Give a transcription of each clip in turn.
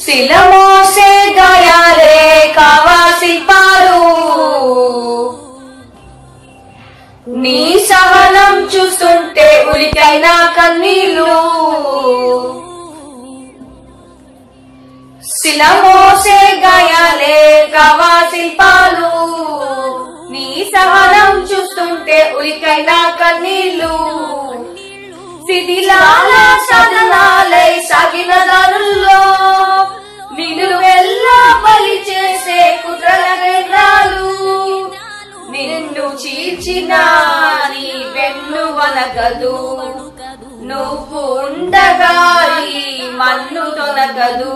శిలమోసే గయాలే కావాసి పారు నీ సహనం చూస్తుంటే ఉలికైనా కన్నీళ్ళు. శిలమోసే గయాలే కవాసి పాలు నీ సహనం చూస్తుంటే ఉలికైనా కన్నీళ్ళు. శిథిలాల సదనాలై సాగిన దారుల్లో. చీల్చిన నీ వెన్నువనగదు. నువ్వు ఉండగా మన్ను తొనగదు.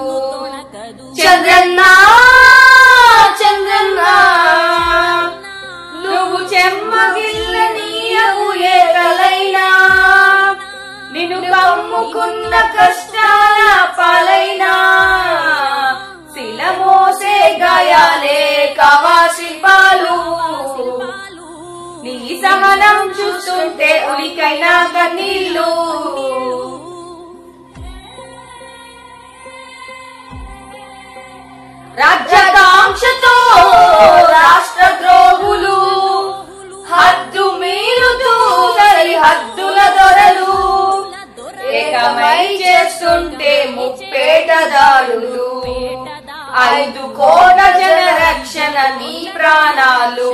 చంద్రన్నా సహనం చూస్తుంటే ఉలికైనా కన్నీళ్ళు. రాజ్యకాంక్షతో రాష్ట్ర ద్రోహులు హద్దు మీరుతూ సరిహద్దుల దొరలు. ఏకమై చేస్తుంటే ముప్పేట ఐదు కోట జన రక్షణ నీ ప్రాణాలు.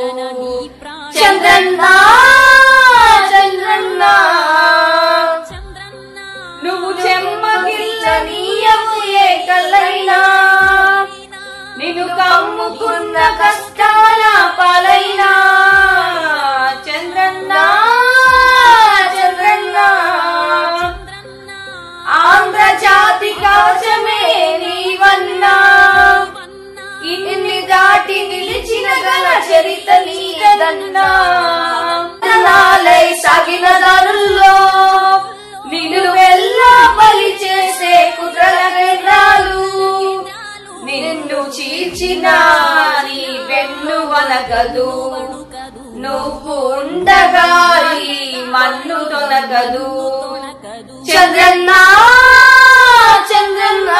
చంద్రన్న చంద్రన్న. నువ్వు చెమ్మగిల్ల నీయము ఏ కల్లైనా నిన్ను కమ్ముకున్న కష్టాల చీల్చిన నీ వెన్ను వనగదు నువ్వు ఉండగా మన్ను తొనగదు చంద్రన్న చంద్రన్న.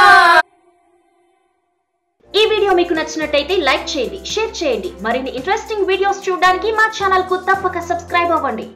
ఈ వీడియో మీకు నచ్చినట్టయితే లైక్ చేయండి షేర్ చేయండి. మరిన్ని ఇంట్రెస్టింగ్ వీడియోస్ చూడడానికి మా ఛానల్కు తప్పక సబ్స్క్రైబ్ అవ్వండి.